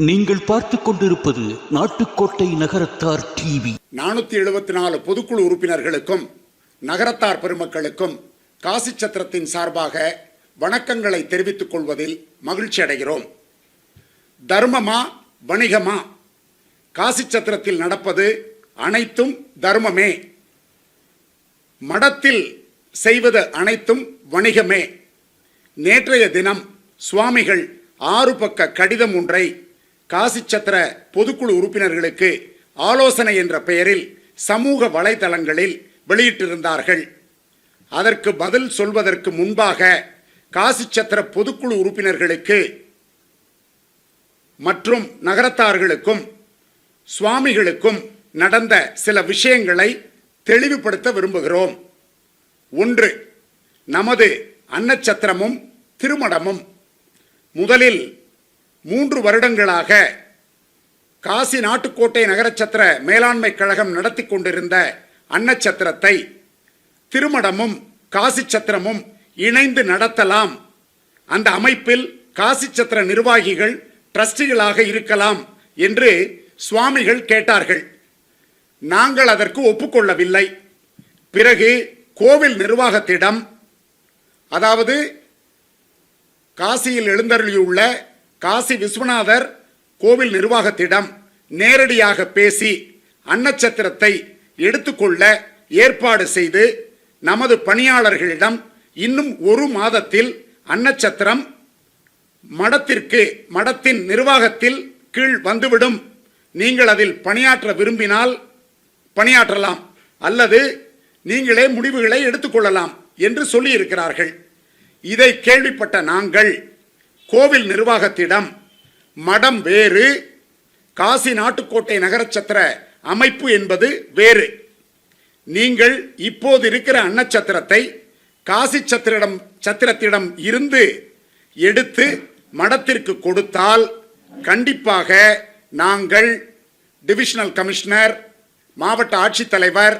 நீங்கள் பார்த்து கொண்டிருப்பது நாட்டுக்கோட்டை நகரத்தார் டிவி. நானூத்தி எழுபத்தி நாலு பொதுக்குழு உறுப்பினர்களுக்கும் நகரத்தார் பெருமக்களுக்கும் காசி சத்திரத்தின் சார்பாக வணக்கங்களை தெரிவித்துக் கொள்வதில் மகிழ்ச்சி அடைகிறோம். தர்மமா வணிகமா? காசி சத்திரத்தில் நடப்பது அனைத்தும் தர்மமே. மடத்தில் செய்வது அனைத்தும் வணிகமே. நேற்றைய தினம் சுவாமிகள் ஆறு பக்க கடிதம் ஒன்றை காசி சத்திர பொதுக்குழு உறுப்பினர்களுக்கு ஆலோசனை என்ற பெயரில் சமூக வலைதளங்களில் வெளியிட்டிருந்தார்கள். அதற்கு பதில் சொல்வதற்கு முன்பாக காசி சத்திர பொதுக்குழு உறுப்பினர்களுக்கு மற்றும் நகரத்தார்களுக்கும் சுவாமிகளுக்கும் நடந்த சில விஷயங்களை தெளிவுபடுத்த விரும்புகிறோம். ஒன்று நமது அன்னச்சத்திரமும் திருமடமும். முதலில் மூன்று வருடங்களாக காசி நாட்டுக்கோட்டை நகரச்சத்திர மேலாண்மை கழகம் நடத்தி கொண்டிருந்த அன்னச்சத்திரத்தை திருமடமும் காசி சத்திரமும் இணைந்து நடத்தலாம். அந்த அமைப்பில் காசி சத்திர நிர்வாகிகள் ட்ரஸ்டிகளாக இருக்கலாம் என்று சுவாமிகள் கேட்டார்கள். நாங்கள் அதற்கு ஒப்புக்கொள்ளவில்லை. பிறகு கோவில் நிர்வாகத்திடம் அதாவது காசியில் எழுந்தருளியுள்ள காசி விஸ்வநாதர் கோவில் நிர்வாகத்திடம் நேரடியாக பேசி அன்னச்சத்திரத்தை எடுத்துக்கொள்ள ஏற்பாடு செய்து நமது பணியாளர்களிடம் இன்னும் ஒரு மாதத்தில் அன்னச்சத்திரம் மடத்திற்கு மடத்தின் நிர்வாகத்தில் கீழ் வந்துவிடும். நீங்கள் அதில் பணியாற்ற விரும்பினால் பணியாற்றலாம். அல்லது நீங்களே முடிவுகளை எடுத்துக்கொள்ளலாம் என்று சொல்லியிருக்கிறார்கள். இதை கேள்விப்பட்ட நாங்கள் கோவில் நிர்வாகத்திடம் மடம் வேறு காசி நாட்டுக்கோட்டை நகரச்சத்திர அமைப்பு என்பது வேறு. நீங்கள் இப்போது இருக்கிற அன்னச்சத்திரத்தை காசி சத்திரிடம் சத்திரத்திடம் இருந்து எடுத்து மடத்திற்கு கொடுத்தால் கண்டிப்பாக நாங்கள் டிவிஷனல் கமிஷனர் மாவட்ட ஆட்சித்தலைவர்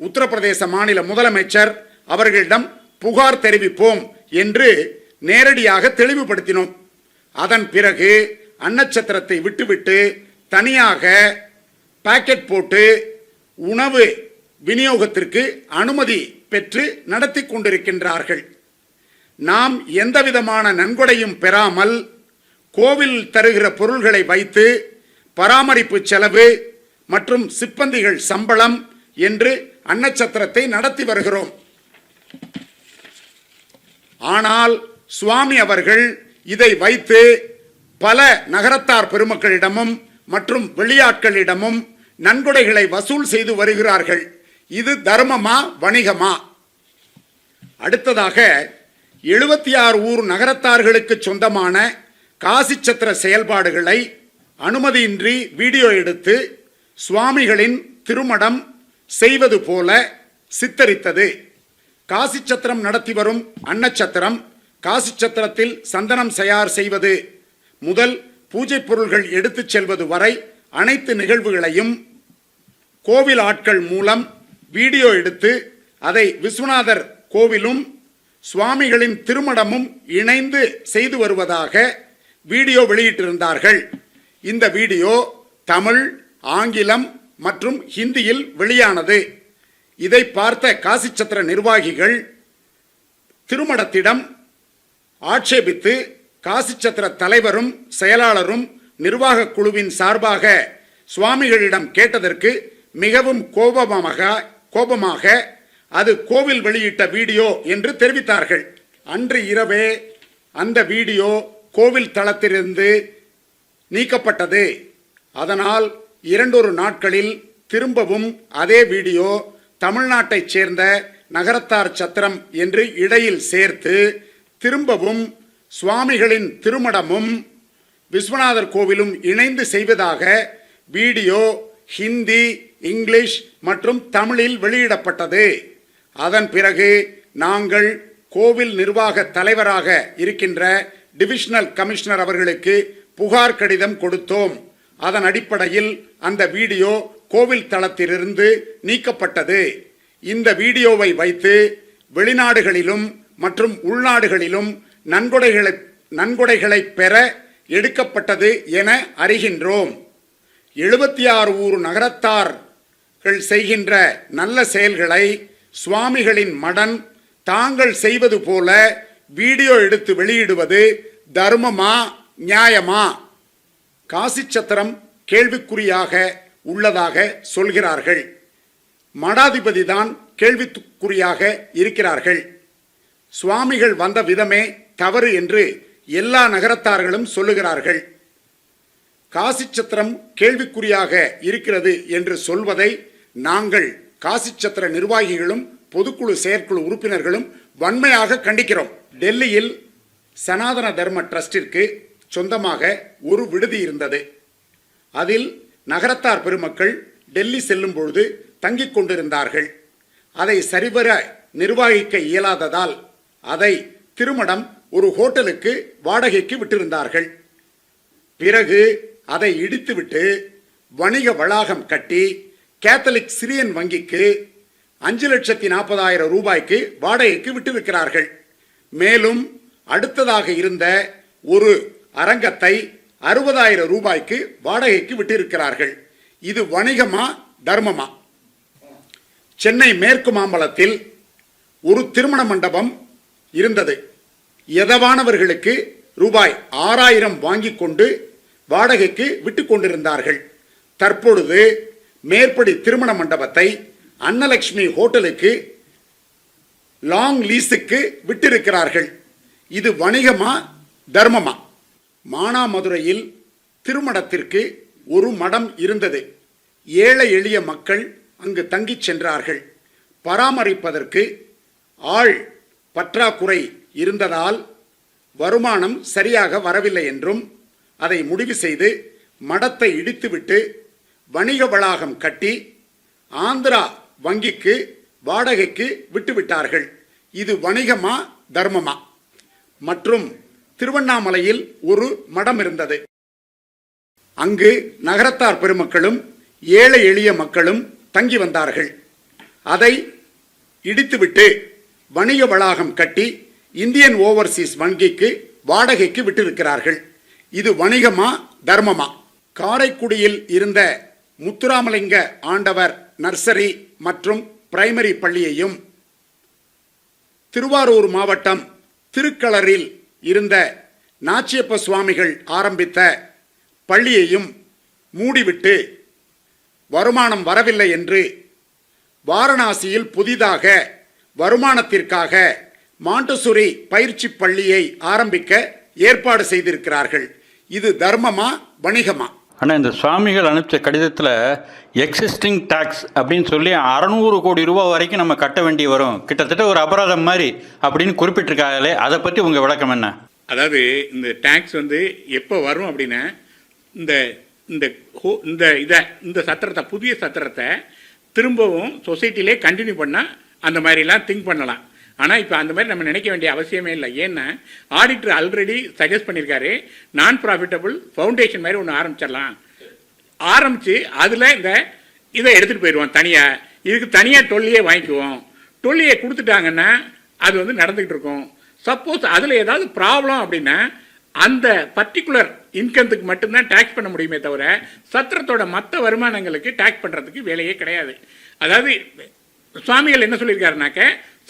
உத்தரப்பிரதேச மாநில முதலமைச்சர் அவர்களிடம் புகார் தெரிவிப்போம் என்று நேரடியாக தெளிவுபடுத்தினோம். அதன் பிறகு அன்னச்சத்திரத்தை விட்டுவிட்டு தனியாக பாக்கெட் போட்டு உணவு விநியோகத்திற்கு அனுமதி பெற்று நடத்தி கொண்டிருக்கின்றார்கள். நாம் எந்தவிதமான நன்கொடையும் பெறாமல் கோவில் தருகிற பொருள்களை வைத்து பராமரிப்பு செலவு மற்றும் சிப்பந்திகள் சம்பளம் என்று அன்னச்சத்திரத்தை நடத்தி வருகிறோம். ஆனால் சுவாமி அவர்கள் இதை வைத்து பல நகரத்தார் பெருமக்களிடமும் மற்றும் வெளியாட்களிடமும் நன்கொடைகளை வசூல் செய்து வருகிறார்கள். இது தர்மமா வணிகமா? அடுத்ததாக எழுபத்தி ஆறு ஊர் நகரத்தார்களுக்கு சொந்தமான காசி சத்திர செயல்பாடுகளை அனுமதியின்றி வீடியோ எடுத்து சுவாமிகளின் திருமணம் செய்வது போல சித்தரித்தது. காசி சத்திரம் நடத்தி வரும் அன்னச்சத்திரம் காசு சத்திரத்தில் சந்தனம் தயார் செய்வது முதல் பூஜை பொருள்கள் எடுத்துச் செல்வது வரை அனைத்து நிகழ்வுகளையும் கோவில் ஆட்கள் மூலம் வீடியோ எடுத்து அதை விஸ்வநாதர் கோவிலும் சுவாமிகளின் திருமடமும் இணைந்து செய்து வருவதாக வீடியோ வெளியிட்டிருந்தார்கள். இந்த வீடியோ தமிழ் ஆங்கிலம் மற்றும் ஹிந்தியில் வெளியானது. இதை பார்த்த காசிச்சத்திர நிர்வாகிகள் திருமடத்திடம் ஆட்சேபித்து காசி சத்திர தலைவரும் செயலாளரும் நிர்வாக குழுவின் சார்பாக சுவாமிகளிடம் கேட்டதற்கு மிகவும் கோபமாக கோபமாக அது கோவில் வெளியிட்ட வீடியோ என்று தெரிவித்தார்கள். அன்று இரவே அந்த வீடியோ கோவில் தளத்திலிருந்து நீக்கப்பட்டது. அதனால் இரண்டொரு நாட்களில் திரும்பவும் அதே வீடியோ தமிழ்நாட்டைச் சேர்ந்த நகரத்தார் சத்திரம் என்று இடையில் சேர்த்து திரும்பவும் சுவாமிகளின் திருமடமும் விஸ்வநாதர் கோவிலும் இணைந்து செய்வதாக வீடியோ ஹிந்தி இங்கிலீஷ் மற்றும் தமிழில் வெளியிடப்பட்டது. அதன் பிறகு நாங்கள் கோவில் நிர்வாக தலைவராக இருக்கின்ற டிவிஷனல் கமிஷனர் அவர்களுக்கு புகார் கடிதம் கொடுத்தோம். அதன் அடிப்படையில் அந்த வீடியோ கோவில் தளத்திலிருந்து நீக்கப்பட்டது. இந்த வீடியோவை வைத்து வெளிநாடுகளிலும் மற்றும் உள்நாடுகளிலும் நன்கொடைகளை நன்கொடைகளை பெற எடுக்கப்பட்டது என அறிகின்றோம். எழுபத்தி ஆறு ஊர் நகரத்தார்கள் செய்கின்ற நல்ல செயல்களை சுவாமிகளின் மடன் தாங்கள் செய்வது போல வீடியோ எடுத்து வெளியிடுவது தர்மமா நியாயமா? காசி சத்திரம் கேள்விக்குறியாக உள்ளதாக சொல்கிறார்கள். மடாதிபதி தான் கேள்விக்குறியாக இருக்கிறார்கள். சுவாமிகள் வந்த விதமே தவறு என்று எல்லா நகரத்தார்களும் சொல்லுகிறார்கள். காசி சத்திரம் கேள்விக்குறியாக இருக்கிறது என்று சொல்வதை நாங்கள் காசி சத்திர நிர்வாகிகளும் பொதுக்குழு செயற்குழு உறுப்பினர்களும் வன்மையாக கண்டிக்கிறோம். டெல்லியில் சனாதன தர்ம டிரஸ்டிற்கு சொந்தமாக ஒரு விடுதி இருந்தது. அதில் நகரத்தார் பெருமக்கள் டெல்லி செல்லும் பொழுது தங்கிக் கொண்டிருந்தார்கள். அதை சரிவர நிர்வகிக்க இயலாததால் அதை திருமணம் ஒரு ஹோட்டலுக்கு வாடகைக்கு விட்டிருந்தார்கள். பிறகு அதை இடித்துவிட்டு வணிக வளாகம் கட்டி கேத்தலிக் சிரியன் வங்கிக்கு அஞ்சு லட்சத்தி நாற்பதாயிரம் ரூபாய்க்கு வாடகைக்கு விட்டிருக்கிறார்கள் மேலும் அடுத்ததாக இருந்த ஒரு அரங்கத்தை அறுபதாயிரம் ரூபாய்க்கு வாடகைக்கு விட்டிருக்கிறார்கள். இது வணிகமா தர்மமா? சென்னை மேற்கு மாம்பலத்தில் ஒரு திருமண மண்டபம் இருந்தது. எதவானவர்களுக்கு ரூபாய் ஆறாயிரம் வாங்கி கொண்டு வாடகைக்கு விட்டு கொண்டிருந்தார்கள். தற்பொழுது மேற்படி திருமண மண்டபத்தை அன்னலட்சுமி ஹோட்டலுக்கு லாங் லீஸுக்கு விட்டிருக்கிறார்கள். இது வணிகமா தர்மமா? மானாமதுரையில் திருமணத்திற்கு ஒரு மடம் இருந்தது. ஏழை எளிய மக்கள் அங்கு தங்கிச் சென்றார்கள். பராமரிப்பதற்கு ஆள் பற்றாக்குறை இருந்ததால் வருமானம் சரியாக வரவில்லை என்றும் அதை முடிவு செய்து மடத்தை இடித்துவிட்டு வணிக வளாகம் கட்டி ஆந்திரா வங்கிக்கு வாடகைக்கு விட்டுவிட்டார்கள். இது வணிகமா தர்மமா? மற்றும் திருவண்ணாமலையில் ஒரு மடம் இருந்தது. அங்கு நகரத்தார் பெருமக்களும் ஏழை எளிய மக்களும் தங்கி வந்தார்கள். அதை இடித்துவிட்டு வணிக வளாகம் கட்டி இந்தியன் ஓவர்சீஸ் வங்கிக்கு வாடகைக்கு விட்டிருக்கிறார்கள். இது வணிகமா தர்மமா? காரைக்குடியில் இருந்த முத்துராமலிங்க ஆண்டவர் நர்சரி மற்றும் பிரைமரி பள்ளியையும் திருவாரூர் மாவட்டம் திருக்களரில் இருந்த நாச்சியப்ப சுவாமிகள் ஆரம்பித்த பள்ளியையும் மூடிவிட்டு வருமானம் வரவில்லை என்று வாரணாசியில் புதிதாக வருமானத்திற்காக மாண்டசுரி பயிற்சி பள்ளியை ஆரம்பிக்க ஏற்பாடு செய்திருக்கிறார்கள். இது தர்மமா வணிகமா? ஆனால் இந்த சுவாமிகள் அனுப்பிச்ச கடிதத்தில் எக்ஸிஸ்டிங் டாக்ஸ் அப்படின்னு சொல்லி அறநூறு கோடி ரூபாய் வரைக்கும் நம்ம கட்ட வேண்டி வரும். கிட்டத்தட்ட ஒரு அபராதம் மாதிரி அப்படின்னு குறிப்பிட்டிருக்காங்களே அதை பற்றி உங்கள் விளக்கம் என்ன? அதாவது இந்த டேக்ஸ் வந்து எப்போ வரும் அப்படின்னா இந்த இந்த ஹோ- இந்த இதை இந்த சத்திரத்தை புதிய சத்திரத்தை திரும்பவும் சொசைட்டிலே கண்டினியூ பண்ணால் அந்த மாதிரிலாம் திங்க் பண்ணலாம். ஆனால் இப்போ அந்த மாதிரி நம்ம நினைக்க வேண்டிய அவசியமே இல்லை. ஏன்னா ஆடிட்டர் ஆல்ரெடி சஜஸ்ட் பண்ணியிருக்காரு நான் ப்ராஃபிட்டபிள் ஃபவுண்டேஷன் மாதிரி ஒன்று ஆரம்பிச்சிடலாம். ஆரம்பித்து அதில் இந்த இதை எடுத்துகிட்டு போயிடுவோம் தனியாக இதுக்கு தனியாக டொல்லியே வாங்கிக்குவோம். டொல்லியை கொடுத்துட்டாங்கன்னா அது வந்து நடந்துக்கிட்டு இருக்கும். சப்போஸ் அதில் ஏதாவது ப்ராப்ளம் அப்படின்னா அந்த பர்டிகுலர் இன்கம்த்துக்கு மட்டும்தான் டேக்ஸ் பண்ண முடியுமே தவிர சத்திரத்தோட மற்ற வருமானங்களுக்கு டேக்ஸ் பண்ணுறதுக்கு வேலையே கிடையாது. அதாவது சுவாமிகள் என்ன சொல்லியிருக்காருனாக்க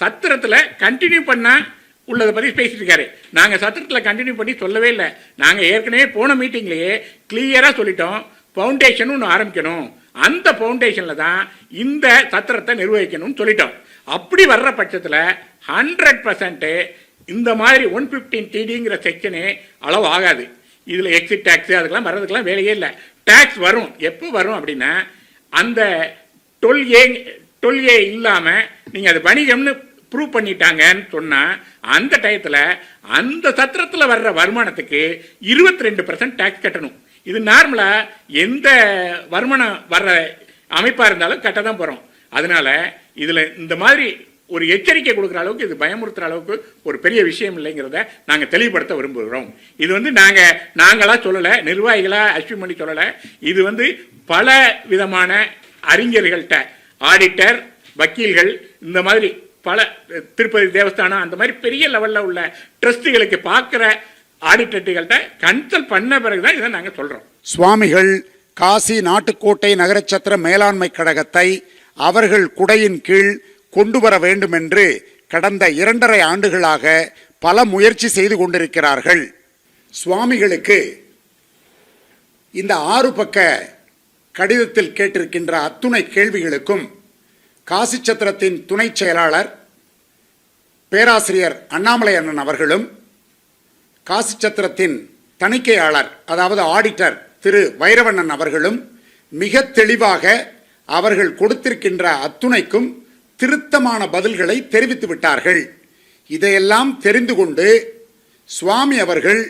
சத்திரத்தில் கண்டினியூ பண்ணால் உள்ளதை பற்றி பேசிட்டு நாங்கள் சத்திரத்தில் கண்டினியூ பண்ணி சொல்லவே இல்லை. நாங்கள் ஏற்கனவே போன மீட்டிங்லேயே கிளியராக சொல்லிட்டோம். ஃபவுண்டேஷன் ஒன்று ஆரம்பிக்கணும். அந்த ஃபவுண்டேஷனில் தான் இந்த சத்திரத்தை நிர்வகிக்கணும்னு சொல்லிட்டோம். அப்படி வர்ற பட்சத்தில் ஹண்ட்ரட் பர்சன்ட்டு இந்த மாதிரி ஒன் ஃபிஃப்டீன் டிடிங்கிற செக்ஷனே அளவு ஆகாது. இதில் எக்ஸிட் டேக்ஸ் அதுக்கெல்லாம் வர்றதுக்கெல்லாம் வேலையே இல்லை. டேக்ஸ் வரும். எப்போ வரும் அப்படின்னா அந்த டொல் ஏ தொல்லியே இல்லாமல் நீங்கள் அது வணிகம்னு ப்ரூவ் பண்ணிட்டாங்கன்னு சொன்னால் அந்த டயத்தில் அந்த சத்திரத்தில் வர்ற வருமானத்துக்கு இருபத்தி ரெண்டு பர்சன்ட் டேக்ஸ் கட்டணும். இது நார்மலாக எந்த வருமானம் வர்ற அமைப்பாக இருந்தாலும் கட்ட தான் போகிறோம் அதனால் இதில் இந்த மாதிரி ஒரு எச்சரிக்கை கொடுக்குற அளவுக்கு இது பயமுறுத்துற அளவுக்கு ஒரு பெரிய விஷயம் இல்லைங்கிறத நாங்கள் தெளிவுபடுத்த விரும்புகிறோம். இது வந்து நாங்கள் நாங்களாக சொல்லலை நிர்வாகிகளாக அஸ்வின் பண்ணி சொல்லலை. இது வந்து பல விதமான அறிஞர்கள்ட்ட ஆடிட்டர் வக்கீல்கள் இந்த மாதிரி பல திருப்பதி தேவஸ்தானம் அந்த மாதிரி பெரிய லெவலில் உள்ள ட்ரஸ்ட்டுகளுக்கு பார்க்குற ஆடிட்டர்கள்ட்ட கன்சல்ட் பண்ண பிறகு தான் இதை நாங்கள் சொல்கிறோம் சுவாமிகள் காசி நாட்டுக்கோட்டை நகரச்சத்திர மேலாண்மை கழகத்தை அவர்கள் குடையின் கீழ் கொண்டு வர வேண்டும் என்று கடந்த இரண்டரை ஆண்டுகளாக பல முயற்சி செய்து கொண்டிருக்கிறார்கள். சுவாமிகளுக்கு இந்த ஆறு பக்க கடிதத்தில் கேட்டிருக்கின்ற அத்துணை கேள்விகளுக்கும் காசி சத்திரத்தின் துணை செயலாளர் பேராசிரியர் அண்ணாமலை அண்ணன் அவர்களும் காசி சத்திரத்தின் தணிக்கையாளர் அதாவது ஆடிட்டர் திரு வைரவண்ணன் அவர்களும் மிக தெளிவாக அவர்கள் கொடுத்திருக்கின்ற அத்துணைக்கும் திருத்தமான பதில்களை தெரிவித்து விட்டார்கள். இதையெல்லாம் தெரிந்து கொண்டு சுவாமி அவர்கள்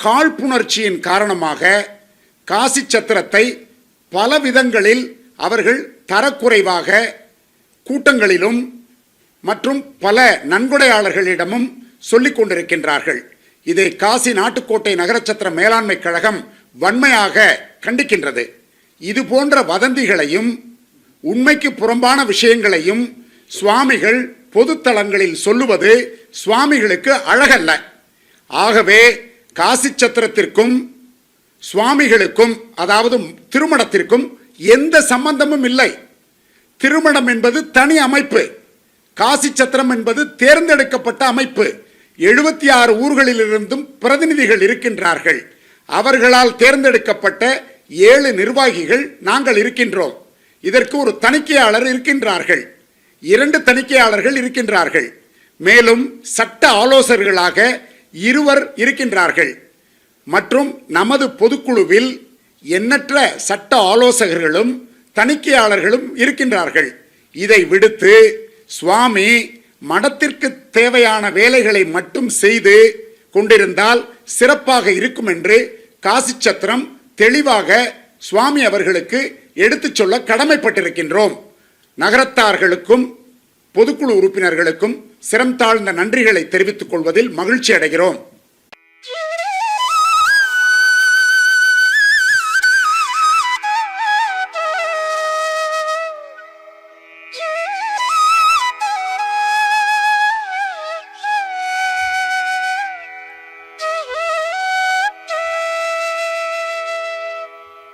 காழ்ப்புணர்ச்சியின் காரணமாக காசி சத்திரத்தை பல விதங்களில் அவர்கள் தரக்குறைவாக கூட்டங்களிலும் மற்றும் பல நன்கொடையாளர்களிடமும் சொல்லிக் கொண்டிருக்கின்றார்கள். இதை காசி நாட்டுக்கோட்டை நகரச்சத்திர மேலாண்மை கழகம் வன்மையாக கண்டிக்கின்றது. இது போன்ற வதந்திகளையும் உண்மைக்கு புறம்பான விஷயங்களையும் சுவாமிகள் பொதுத்தளங்களில் சொல்லுவது சுவாமிகளுக்கு அழகல்ல. ஆகவே காசி சத்திரத்திற்கும் சுவாமிகளுக்கும் அதாவது திருமணத்திற்கும் எந்த சம்பந்தமும் இல்லை. திருமணம் என்பது தனி அமைப்பு. காசி சத்திரம் என்பது தேர்ந்தெடுக்கப்பட்ட அமைப்பு. எழுபத்தி ஆறு ஊர்களிலிருந்தும் பிரதிநிதிகள் இருக்கின்றார்கள். அவர்களால் தேர்ந்தெடுக்கப்பட்ட ஏழு நிர்வாகிகள் நாங்கள் இருக்கின்றோம். இதற்கு ஒரு தணிக்கையாளர் இருக்கின்றார்கள். இரண்டு தணிக்கையாளர்கள் இருக்கின்றார்கள். மேலும் சட்ட ஆலோசகர்களாக இருவர் இருக்கின்றார்கள். மற்றும் நமது பொதுக்குழுவில் எண்ணற்ற சட்ட ஆலோசகர்களும் தணிக்கையாளர்களும் இருக்கின்றார்கள். இதை விடுத்து சுவாமி மடத்திற்கு தேவையான வேலைகளை மட்டும் செய்து கொண்டிருந்தால் சிறப்பாக இருக்கும் என்று காசி சத்திரம் தெளிவாக சுவாமி அவர்களுக்கு எடுத்துச் சொல்ல கடமைப்பட்டிருக்கின்றோம். நகரத்தார்களுக்கும் பொதுக்குழு உறுப்பினர்களுக்கும் சிரம் தாழ்ந்த நன்றிகளை தெரிவித்துக் கொள்வதில் மகிழ்ச்சி அடைகிறோம்